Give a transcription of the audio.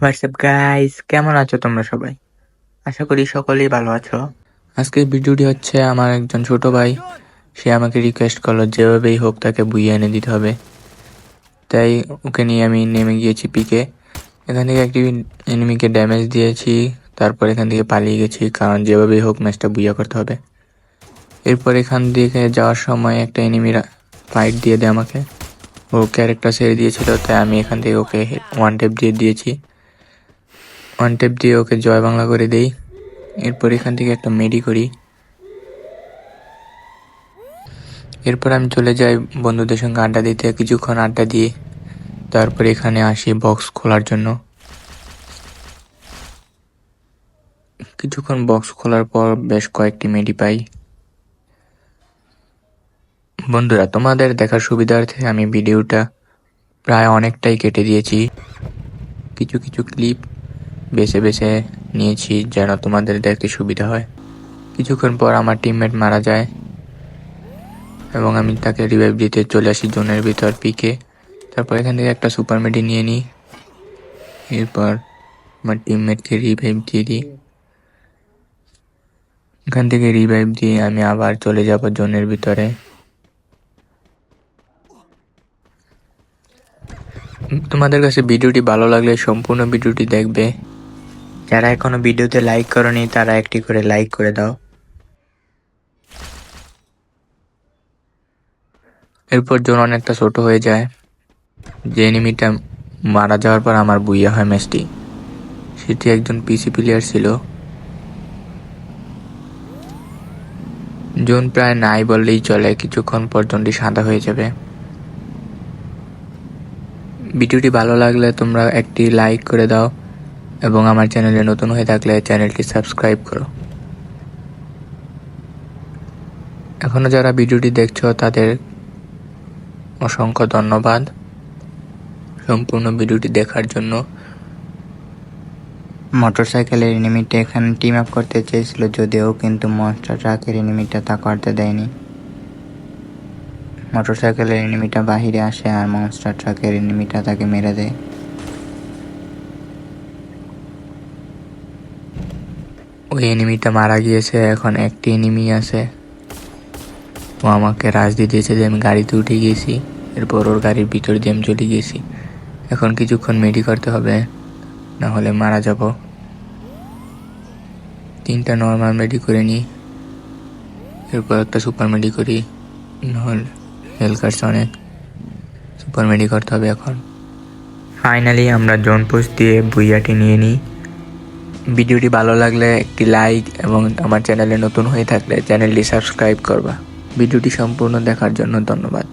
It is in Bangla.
হোয়াটসঅ্যাপ গাইস কেমন আছো তোমরা সবাই? আশা করি সকলেই ভালো আছো। আজকের ভিডিওটি হচ্ছে আমার একজন ছোট ভাই। সে আমাকে রিকোয়েস্ট করল যেভাবেই হোক তাকে বুইয়ে এনে দিতে হবে। তাই ওকে নিয়ে আমি নেমে গিয়েছি পিকে। এখান থেকে একটি এনিমিকে ড্যামেজ দিয়েছি। তারপর এখান থেকে পালিয়ে গেছি। কারণ যেভাবেই হোক ম্যাচটা বুইয়া করতে হবে। এরপর এখান থেকে যাওয়ার সময় একটা এনিমির ফাইট দিয়ে দেয় আমাকে। ও ক্যারেক্টার ছেড়ে দিয়েছিল, তাই আমি এখান থেকে ওকে ওয়ান টেপ দিয়ে দিয়েছি। ওয়ান টেপ দিয়ে ওকে জয় বাংলা করে দেই। এরপর এখান থেকে একটা মেডি করি। এরপর আমি চলে যাই বন্ধুদের সঙ্গে আড্ডা দিতে, কিছুক্ষণ আড্ডা দিয়ে, তারপর এখানে আসি বক্স খোলার জন্য। কিছুক্ষণ বক্স খোলার পর বেশ কয়েকটি মেডি পাই। বন্ধুরা, তোমাদের দেখার সুবিধার্থে আমি ভিডিওটা প্রায় অনেকটাই কেটে দিয়েছি। কিছু কিছু ক্লিপ বেছে বেছে নিয়েছি যেন তোমাদের দেখতে সুবিধা হয়। কিছুক্ষণ পর আমার টিমমেট মারা যায় এবং আমি তাকে রিভাইভ দিতে চলে আসি জোনের ভিতর পিকে। তারপর এখান থেকে একটা সুপার মেডি নিয়ে নিই। এরপর আমার টিমমেটকে রিভাইভ দিয়ে দিই। এখান থেকে রিভাইভ দিয়ে আমি আবার চলে যাব জোনের ভিতরে। তোমাদের কাছে ভিডিওটি ভালো লাগলে সম্পূর্ণ ভিডিওটি দেখবে। যারা এখনও ভিডিওতে লাইক করনি, তারা একটি করে লাইক করে দাও। এরপর জোন অনেকটা ছোট হয়ে যায়, যে এনিমিটা মারা যাওয়ার পর আমার বুইয়া হয় ম্যাচটি সেটি একজন পিসি প্লেয়ার ছিল। জোন প্রায় নাই বললেই চলে, কিছুক্ষণ পর জোনটি সাদা হয়ে যাবে। ভিডিওটি ভালো লাগলে তোমরা একটি লাইক করে দাও। এবং আমার চ্যানেলে নতুন হয়ে থাকলে চ্যানেলটি সাবস্ক্রাইব করো। এখনও যারা ভিডিওটি দেখছ, তাদের অসংখ্য ধন্যবাদ। সম্পূর্ণ ভিডিওটি দেখার জন্য মোটরসাইকেলের এনিমিটা এখানে টিম আপ করতে চেয়েছিল যদিও কিন্তু মনস্টার ট্রাকের এনিমিটা তা করতে দেয়নি। মোটরসাইকেলের এনিমিটা বাহিরে আসে আর মনস্টার ট্রাকের এনিমিটা তাকে মেরে দেয়। এনিমিটা মারা গিয়েছে, এখন একটি এনিমি আছে। ও আমাকে রাজ দিয়ে দিয়েছে যে আমি গাড়িতে উঠে গিয়েছি, এরপর ওর গাড়ির ভিতর দিয়ে আমি চলে গিয়েছি। এখন কিছুক্ষণ মেডি করতে হবে, না হলে মারা যাব। তিনটা নর্মাল মেডি করে নিই, এরপর একটা সুপার মেডি করি নাহলে হেল কাটছে অনেক। সুপার মেডি করতে হবে এখন। ফাইনালি আমরা জোন পোস্ট দিয়ে বুইয়াটি নিয়ে নিই। ভিডিওটি ভালো লাগলে একটি লাইক এবং আমার চ্যানেলে নতুন হয়ে থাকলে চ্যানেলটি সাবস্ক্রাইব করবা। ভিডিওটি সম্পূর্ণ দেখার জন্য ধন্যবাদ।